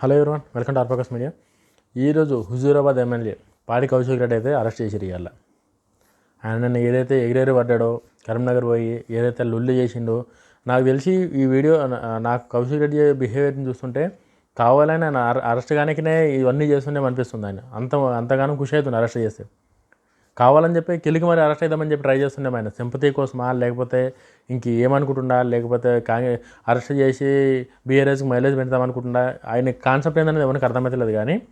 Hello everyone welcome to ఆర్పకస్ media ఈరోజు Huzurabad MLA పాడి కౌశిక్ రెడ్డి అయితే అరెస్ట్ చేసిరు ఇవాళ ఆయన నన్ను ఏదైతే ఎగిరేరు పడ్డాడో కరీంనగర్ పోయి ఏదైతే లొల్లి చేసిండో నాకు తెలిసి ఈ వీడియో నా- నాకు కౌశిక్ రెడ్డి బిహేవియర్ని చూస్తుంటే కావాలని ఆయన అరెస్ట్ కానికనే ఇవన్నీ చేస్తుండే అనిపిస్తుంది ఆయన. అంత అంతగానో ఖుషి అవుతుంది అరెస్ట్ చేస్తే. కావాలని చెప్పి కిలికి మరి అరెస్ట్ అవుదామని చెప్పి ట్రై చేస్తుండే ఆయన. సింపతి కోసమా లేకపోతే ఇంక ఏమనుకుంటుండా లేకపోతే కాంగ్రె అరెస్ట్ చేసి బీఆర్ఎస్కి మైలేజ్ పెడతామనుకుంటుండా ఆయన కాన్సెప్ట్ ఏందనేది ఎవరికి అర్థమవుతలేదు కానీ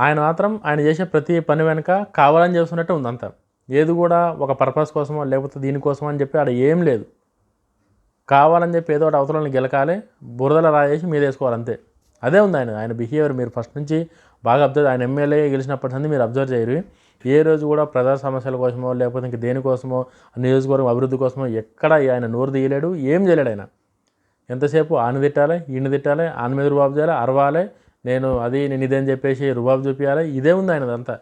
ఆయన మాత్రం ఆయన చేసే ప్రతి పని వెనుక కావాలని చేస్తున్నట్టే ఉంది అంతా. ఏది కూడా ఒక పర్పస్ కోసమో లేకపోతే దీనికోసమో అని చెప్పి ఆడ ఏం లేదు. కావాలని చెప్పి ఏదో ఒకటి అవతలని గెలకాలి బురదలో రాజేసి మీద వేసుకోవాలి అంతే. అదే ఉంది ఆయన. ఆయన బిహేవియర్ మీరు ఫస్ట్ నుంచి బాగా అబ్జర్వ్ ఆయన ఎమ్మెల్యే గెలిచినప్పటి నుంచి మీరు అబ్జర్వ్ చేయరు. ఏ రోజు కూడా ప్రజా సమస్యల కోసమో లేకపోతే ఇంక దేనికోసమో నియోజకవర్గం అభివృద్ధి కోసమో ఎక్కడ ఆయన నోరు తీయలేడు ఏం చేయలేడు ఆయన. ఎంతసేపు ఆయన తిట్టాలి ఈయన తిట్టాలి ఆయన మీద రుబాబు చేయాలి అరవాలి నేను అది నేను ఇదేని చెప్పేసి రుబాబు చూపించాలి ఇదే ఉంది ఆయనదంతా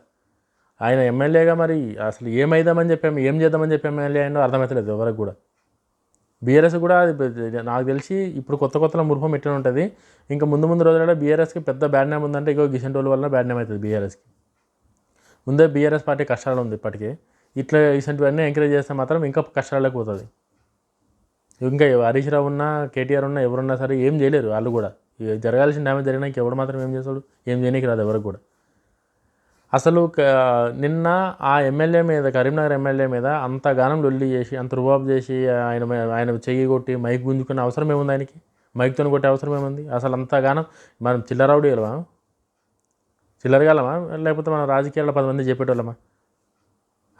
ఆయన ఎమ్మెల్యేగా మరి అసలు ఏమైదామని చెప్పాము ఏం చేద్దామని చెప్పి ఎమ్మెల్యే అయినో అర్థమవుతలేదు ఎవరికి కూడా. బీఆర్ఎస్ కూడా అది నాకు తెలిసి ఇప్పుడు కొత్త కొత్తలో మురుపం ఎట్లా ఉంటుంది. ఇంకా ముందు ముందు రోజులలో బీఆర్ఎస్కి పెద్ద బ్యాడ్ నేమ్ ఉందంటే ఇగో గిసెంటోళ్ళ వల్ల బ్యాడ్ నేమ్ అవుతుంది బీఆర్ఎస్కి. ముందే బీఆర్ఎస్ పార్టీ కష్టాలు ఉంది ఇప్పటికీ. ఇట్లా ఇటువంటివన్నీ ఎంకరేజ్ చేస్తే మాత్రం ఇంకా కష్టాలకు పోతుంది. ఇంకా హరీష్ రావు ఉన్నా కేటీఆర్ ఉన్నా ఎవరున్నా సరే ఏం చేయలేరు వాళ్ళు కూడా. జరగాల్సిన డ్యామేజ్ జరిగినాక ఎవడు మాత్రం ఏం చేస్తాడు? ఏం చేయడానికి రాదు ఎవరికి కూడా. అసలు నిన్న ఆ ఎమ్మెల్యే మీద కరీంనగర్ ఎమ్మెల్యే మీద అంత గానం లొల్లి చేసి అంత రుబాబు చేసి ఆయన ఆయన చెయ్యి కొట్టి మైక్ గుంజుకునే అవసరం ఏముంది ఆయనకి? మైక్తో కొట్టే అవసరం ఏముంది? అసలు అంత గానం మనం చిల్లరవుడి గలమా చిల్లరగాలమా లేకపోతే మనం రాజకీయాల్లో పది మంది చెప్పేటోళ్ళమా?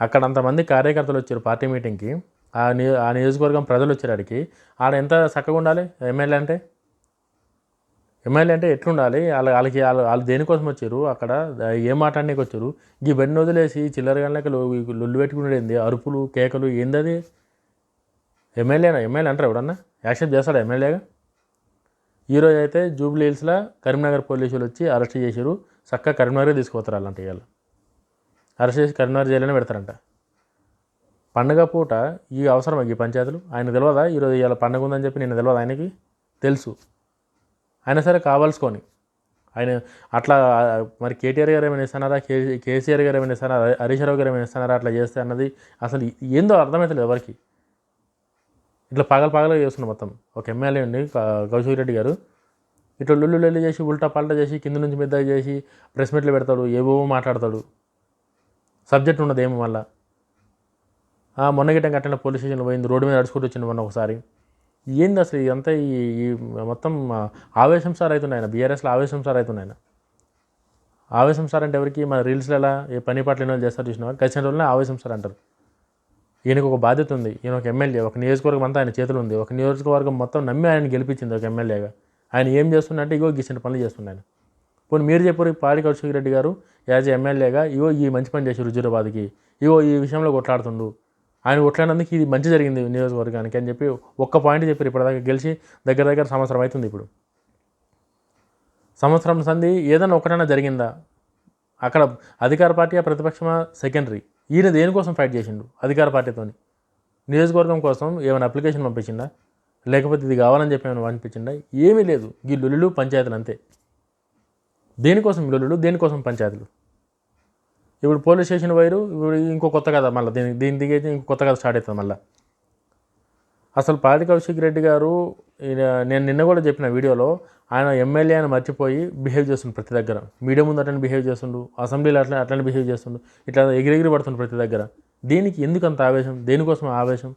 అక్కడ అంతమంది కార్యకర్తలు వచ్చారు పార్టీ మీటింగ్కి. ఆ నియో ఆ నియోజకవర్గం ప్రజలు వచ్చారు ఆడికి ఆడ ఎంత చక్కగా ఉండాలి ఎమ్మెల్యే అంటే? ఎమ్మెల్యే అంటే ఎట్లుండాలి? వాళ్ళ వాళ్ళకి వాళ్ళు వాళ్ళు దేనికోసం వచ్చారు? అక్కడ ఏం మాట్లాడడానికి వచ్చారు? ఈ బండి వదిలేసి చిల్లర గంటలకి లొల్లు పెట్టుకునేది అరుపులు కేకలు ఏంది అది ఎమ్మెల్యేనా? ఎమ్మెల్యే అంటారు ఎవడన్నా? యాక్సెప్ట్ చేస్తాడా ఎమ్మెల్యేగా? ఈరోజు అయితే జూబ్లీ హిల్స్లో కరీంనగర్ పోలీసులు వచ్చి అరెస్ట్ చేశారు. చక్కగా కరీంనగర్ తీసుకుపోతారు అలాంటి వాళ్ళు అరెస్ట్ చేసి కరీంనగర్ జైల్లోనే పెడతారంట. పండగ పూట ఈ అవసరం ఈ పంచాయతీలు? ఆయన తెలియదా ఈరోజు ఇవాళ పండగ ఉందని చెప్పి నేను తెలియదు ఆయనకి? తెలుసు. అయినా సరే కావాల్సుకొని. ఆయన అట్లా మరి కేటీఆర్ గారు ఏమైనా ఇస్తున్నారా కే కేసీఆర్ గారు ఏమైనా ఇస్తున్నారా హరీష్ రావు గారు ఏమైనా ఇస్తున్నారా అట్లా చేస్తే అన్నది అసలు ఏందో అర్థమవుతలేదు ఎవరికి. ఇట్లా పగల పగలగా చేస్తున్నాం మొత్తం. ఒక ఎమ్మెల్యే ఉండి కౌశిక్ రెడ్డి గారు. ఇట్లా లొల్లు లొల్లి చేసి ఉల్టా పల్టా చేసి కింద నుంచి పెద్దగా చేసి ప్రెస్ మీట్లు పెడతాడు ఏవో మాట్లాడతాడు. సబ్జెక్ట్ ఉండదు ఏమో మళ్ళా. మొన్న గిట్టం కట్టిన పోలీస్ స్టేషన్లో పోయింది రోడ్డు మీద నడుచుకుంటూ వచ్చింది మొన్న ఒకసారి. ఏంది అసలు ఇదంతా ఈ ఈ మొత్తం ఆవేశం సార్ అవుతున్నాయన బీఆర్ఎస్లో ఆవేశం సార్ అవుతున్నాయన ఆవేశం సార్ అంటే ఎవరికి? మన రీల్స్లో ఎలా ఏ పని పాటలు ఎన్నో చేస్తారు చూసినా కలిసిన రోజులనే ఆవేశం సార్ అంటారు. ఈయనకు ఒక బాధ్యత ఉంది ఈయన ఒక ఎమ్మెల్యే ఒక నియోజకవర్గం అంతా ఆయన చేతులు ఉంది. ఒక నియోజకవర్గం మొత్తం నమ్మి ఆయన గెలిపించింది ఒక ఎమ్మెల్యేగా ఆయన ఏం చేస్తున్నట్టే ఇగో గిచ్చిన పనులు చేస్తున్నాను పోనీ మీరు చెప్పారు పాడి కౌశిక్ రెడ్డి గారు యాజ్ ఎమ్మెల్యేగా ఇగో ఈ మంచి పని చేశారు హుజూరాబాద్కి. ఇగో ఈ విషయంలో కొట్లాడుతుండు. ఆయన కొట్లాడినందుకు ఇది మంచి జరిగింది నియోజకవర్గానికి అని చెప్పి ఒక్క పాయింట్ చెప్పారు ఇప్పటిదాకా. గెలిచి దగ్గర దగ్గర సంవత్సరం అవుతుంది ఇప్పుడు. సంవత్సరం సంధి ఏదైనా ఒకటైనా జరిగిందా? అక్కడ అధికార పార్టీ ప్రతిపక్షమా? సెకండరీ. ఈయన దేనికోసం ఫైట్ చేసిండు అధికార పార్టీతోని? నియోజకవర్గం కోసం ఏమైనా అప్లికేషన్ పంపించిందా? లేకపోతే ఇది కావాలని చెప్పి ఏమైనా పంపించిందా ఏమీ లేదు. ఈ లొల్లులు పంచాయతీలు అంతే. దేనికోసం లొల్లులు? దేనికోసం పంచాయతీలు? ఇప్పుడు పోలీస్ స్టేషన్ వైరు ఇప్పుడు ఇంకో కొత్త కథ మళ్ళీ. దీని దీని దిగైతే ఇంకో కొత్త కథ స్టార్ట్ అవుతుంది మళ్ళీ. అసలు పాడి కౌశిక్ రెడ్డి గారు నేను నిన్న కూడా చెప్పిన వీడియోలో ఆయన ఎమ్మెల్యే అని మర్చిపోయి బిహేవ్ చేస్తుండు ప్రతి దగ్గర. మీడియా ముందు అట్లనే బిహేవ్ చేస్తుండు అసెంబ్లీలో అట్లా అట్లనే బిహేవ్ చేస్తుండు ఇట్లా ఎగిరెగిరి పడుతుండు ప్రతి దగ్గర. దీనికి ఎందుకు అంత ఆవేశం? దేనికోసం ఆవేశం?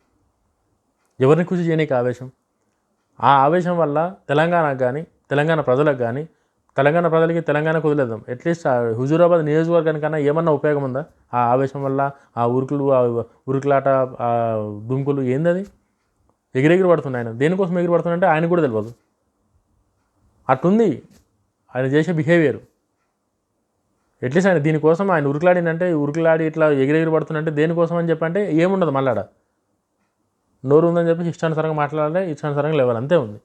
ఎవరిని కృషి చేయడానికి ఆవేశం? ఆ ఆవేశం వల్ల తెలంగాణకు కానీ తెలంగాణ ప్రజలకు కానీ తెలంగాణ ప్రజలకి తెలంగాణ కుదిలేద్దాం అట్లీస్ట్ ఆ హుజూరాబాద్ నియోజకవర్గానికన్నా ఏమన్నా ఉపయోగం ఉందా? ఆ ఆవేశం వల్ల ఆ ఉరుకులు ఆ ఉరుకులాట ఆ దుంకులు ఏందది? ఎగిరెగిరి పడుతున్నాయి ఆయన. దేనికోసం ఎగిరి పడుతున్నాయంటే ఆయన కూడా తెలియదు అట్టుంది ఆయన చేసే బిహేవియర్ అట్లీస్ట్ ఆయన దీనికోసం ఆయన ఉరుకులాడిందంటే ఉరుకులాడి ఇట్లా ఎగిరెగిరి పడుతుందంటే దేనికోసం అని చెప్పంటే ఏముండదు మళ్ళాడ. నోరు ఉందని చెప్పి ఇష్టానుసారంగా మాట్లాడాలి ఇష్టానుసారంగా లేవాలి అంతే ఉంది.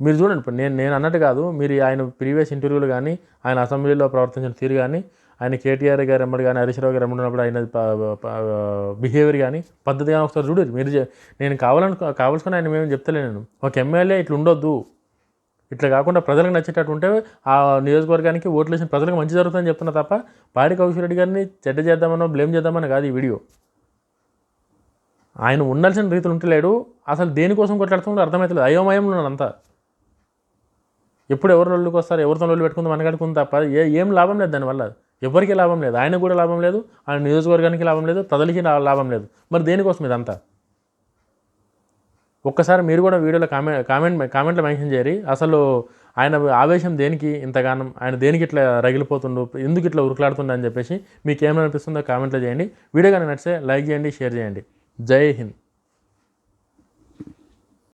మీరు చూడండి ఇప్పుడు నేను నేను అన్నట్టు కాదు మీరు ఆయన ప్రీవియస్ ఇంటర్వ్యూలు కానీ ఆయన అసెంబ్లీలో ప్రవర్తించిన తీరు కానీ ఆయన కేటీఆర్ గారు ఎమ్మడి కానీ హరీష్ రావు గారు ఎమ్మడినప్పుడు ఆయన బిహేవియర్ కానీ పద్ధతి కానీ ఒకసారి చూడరు మీరు నేను కావాలను కావాల్సుకుని ఆయన మేము చెప్తలే నేను. ఒక ఎమ్మెల్యే ఇట్లా ఉండొద్దు. ఇట్లా కాకుండా ప్రజలకు నచ్చేటట్టు ఉంటే ఆ నియోజకవర్గానికి ఓట్లు వేసిన ప్రజలకు మంచి జరుగుతుందని చెప్తున్నా తప్ప పాడి కౌశిక్ రెడ్డి గారిని చెడ్డ చేద్దామనో బ్లేమ్ చేద్దామని కాదు ఈ వీడియో. ఆయన ఉండాల్సిన రీతిలో ఉంటలేడు అసలు దేనికోసం కొట్లాడుతున్నాడు అర్థమవుతలేదు అయోమయంలో ఉన్నాడు అంతా. ఎప్పుడు ఎవరు రోజులకు వస్తారు? ఎవరితో రోజులు పెట్టుకుందాం మనగడుకుంది తప్ప ఏ ఏం లాభం లేదు దానివల్ల ఎవరికి లాభం లేదు? ఆయన కూడా లాభం లేదు. ఆయన నియోజకవర్గానికి లాభం లేదు. ప్రజలకి లాభం లేదు. మరి దేనికోసం ఇదంతా? ఒక్కసారి మీరు కూడా వీడియోలో కామెంట్ కామెంట్ కామెంట్లో మెన్షన్ చేయరు. అసలు ఆయన ఆవేశం దేనికి ఇంతగానం? ఆయన దేనికి ఇట్లా రగిలిపోతుండు? ఎందుకు ఇట్లా ఉరుకులాడుతుండ అని చెప్పేసి మీకు ఏమనిపిస్తుందో కామెంట్లో చేయండి. వీడియో కానీ నచ్చితే లైక్ చేయండి షేర్ చేయండి. జై హింద్.